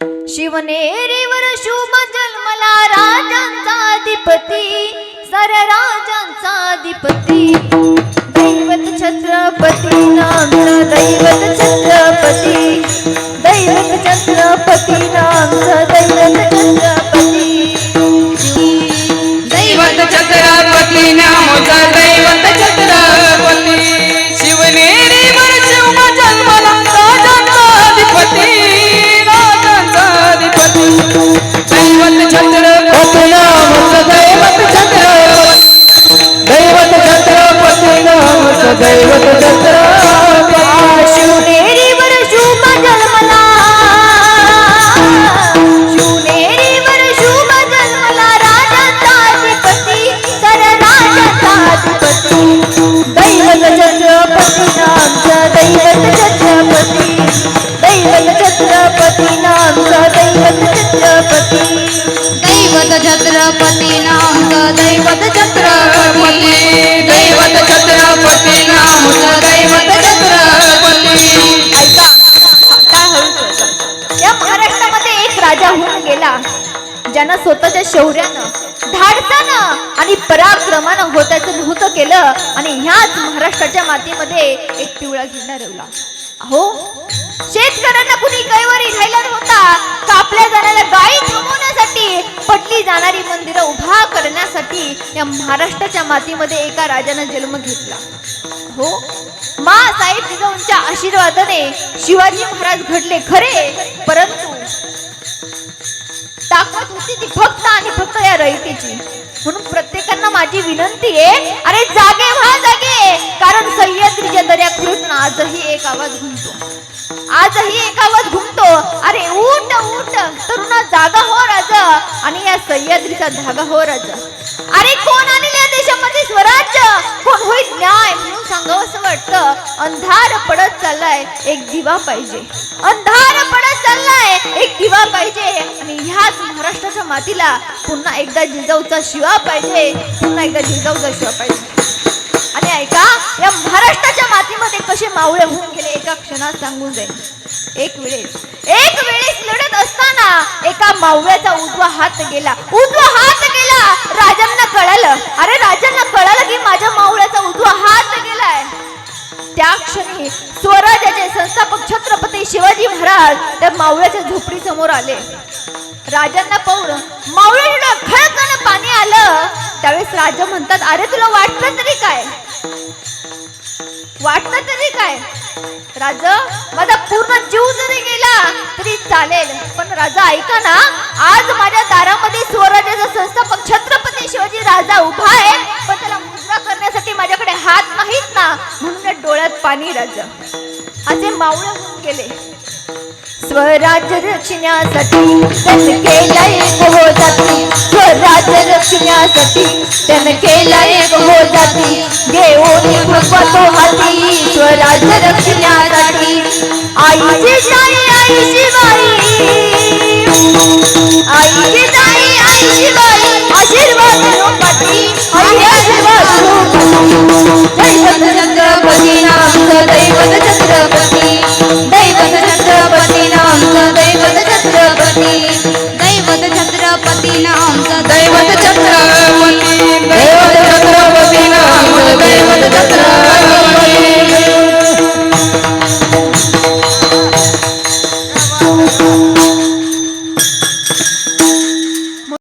शिवनेरीवर शुभ जन्मला राजांचा अधिपती सर राजांचा अधिपती. दैवत छत्रपती नामचा दैवत छत्रपती. दैवत छत्रपती नामचा दैवत छत्रपती शिवनेरीवर शुभ जन्मला. शिवनेरीवर शुभ जन्मला राजाचा अधिपती सर राजाचा अधिपती दैवत छत्रपती नामचं दैवत छत्रपती. दैवत छत्रपती नामचं दैवत छत्रपती. दैवत छत्रपती नामचं दैवत छत्रपती. एक होऊन गेला. ज्यानं स्वतःच्या शौर्यानं धाडसानं आणि पराक्रमानं होत्याचं नृत्य केलं आणि ह्याच महाराष्ट्राच्या मातीमध्ये एक पिवळा झेंडा रवला. हो शेतकऱ्यांना कुणी कैवारी राहिला नव्हता. कापल्या जाणाऱ्या गायी थांबवण्यासाठी पटली जाणारी मंदिरं उभा करण्यासाठी या महाराष्ट्राच्या मातीमध्ये एका राजानं जन्म घेतला. हो मा साहेब जिजाऊंच्या आशीर्वादाने शिवाजी महाराज घडले खरे परंतु ताकद होती ती फक्त आणि फक्त या रयतेची. म्हणून प्रत्येकांना माझी विनंती आहे अरे जागे व्हा जागे. कारण सह्याद्रीच्या दर्या कृष्ण आजही एक आवाज घुमतो. आजही एक आवाज घुमतो. अरे उठ उठ. तरुणा जागा हो राजा. आणि या सह्याद्रीचा धागा हो राजा. अरे कोण आणले या देशामध्ये स्वराज्य? कोण होईल न्याय? म्हणून सांगावं असं वाटतं. अंधार पडत चाललाय. एक दिवा पाहिजे. अंधार पडत चाललाय एक दिवा पाहिजे. आणि ह्याच महाराष्ट्राच्या मातीला पुन्हा एकदा जिजाऊचा शिवा पाहिजे. पुन्हा एकदा जिजाऊचा शिवा पाहिजे. आणि ऐका या महाराष्ट्राच्या मातीमध्ये कसे मावळे होऊन गेले एका क्षणात सांगून जाईल एक वेळेस एक वेळेस लढत असताना एका मावळ्याचा उजवा हात गेला. उजवा हात गेला. राजांना कळालं अरे त्या क्षणी स्वराज्याचे संस्थापक छत्रपती शिवाजी महाराज त्या मावळ्याच्या झोपडी समोर आले. राजांना पाहून मावळ्याला खळकन पाणी आलं. त्यावेळेस राजा म्हणतात अरे तुला वाटलं तरी काय? वाटलं तरी काय? राजा माझा पूर्ण जीव जरी गेला तरी चालेल. पण राजा ऐका ना आज माझ्या दारामध्ये पाणी राजा. असे मावळ होऊन गेले. स्वराज्य रक्षण्यासाठी त्यानं केलाय हो जाती. स्वराज्य रक्षण्यासाठी त्यानं केलाय हो जाती. घेऊन भगवा तो हाती स्वराज्य रक्षण्यासाठी. आईची आई शिवाई